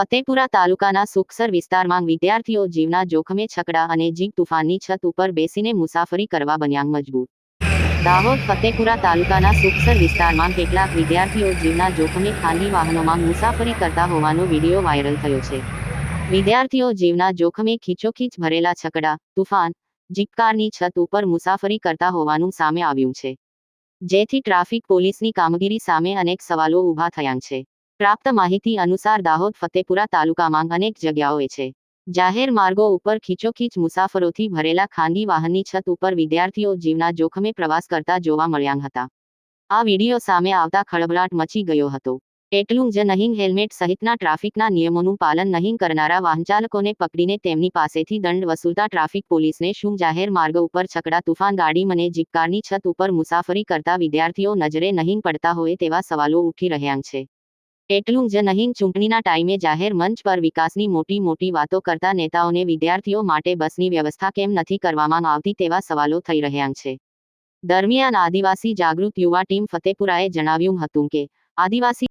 ફતેપુરા તાલુકાના સુખસર વિસ્તારમાં વિદ્યાર્થીઓ જીવના જોખમે છકડા અને જીપ તુફાનની છત ઉપર બેસીને મુસાફરી કરવા બન્યા મજબૂર. દાહોદ ફતેપુરા તાલુકાના સુખસર વિસ્તારમાં કેટલાક વિદ્યાર્થીઓ જીવના જોખમે ખાનગી વાહનોમાં મુસાફરી કરતા હોવાનો વીડિયો વાયરલ થયો છે. વિદ્યાર્થીઓ જીવના જોખમે ખીચોખીચ ભરેલા છકડા, તુફાન, જીપકારની છત ઉપર મુસાફરી કરતા હોવાનું સામે આવ્યું છે. જેથી ટ્રાફિક પોલીસની કામગીરી સામે અનેક સવાલો ઊભા થયા છે. પ્રાપ્ત માહિતી અનુસાર દાહોદ, ફતેપુરા તાલુકામાં અનેક જગ્યાઓએ છે. જાહેર માર્ગો ઉપર ખીચોખીચ મુસાફરોથી ભરેલા ખાનગી વાહનની છત ઉપર વિદ્યાર્થીઓ જીવના જોખમે પ્રવાસ કરતા જોવા મળ્યા હતા. આ વીડિયો સામે આવતા ખળભળાટ મચી ગયો હતો. એટલું જ નહીં, હેલ્મેટ સહિતના ટ્રાફિકના નિયમોનું પાલન નહીં કરનારા વાહનચાલકોને પકડીને તેમની પાસેથી દંડ વસૂલતા ટ્રાફિક પોલીસને શું જાહેર માર્ગ ઉપર છકડા તુફાન ગાડી મને જીપકારની છત ઉપર મુસાફરી કરતા વિદ્યાર્થીઓ નજરે નહીં પડતા હોય તેવા સવાલો ઉઠી રહ્યા છે. એટલું જ નહીં, ચૂંટણીના ટાઈમે જાહેર મંચ પર વિકાસની મોટી મોટી વાતો કરતા નેતાઓને વિદ્યાર્થીઓ માટે બસની વ્યવસ્થા કેમ નથી કરવામાં આવતી તેવા સવાલો થઈ રહ્યા છે. દરમિયાન આદિવાસી જાગૃત યુવા ટીમ ફતેપુરાએ જણાવ્યું હતું કે, આદિવાસી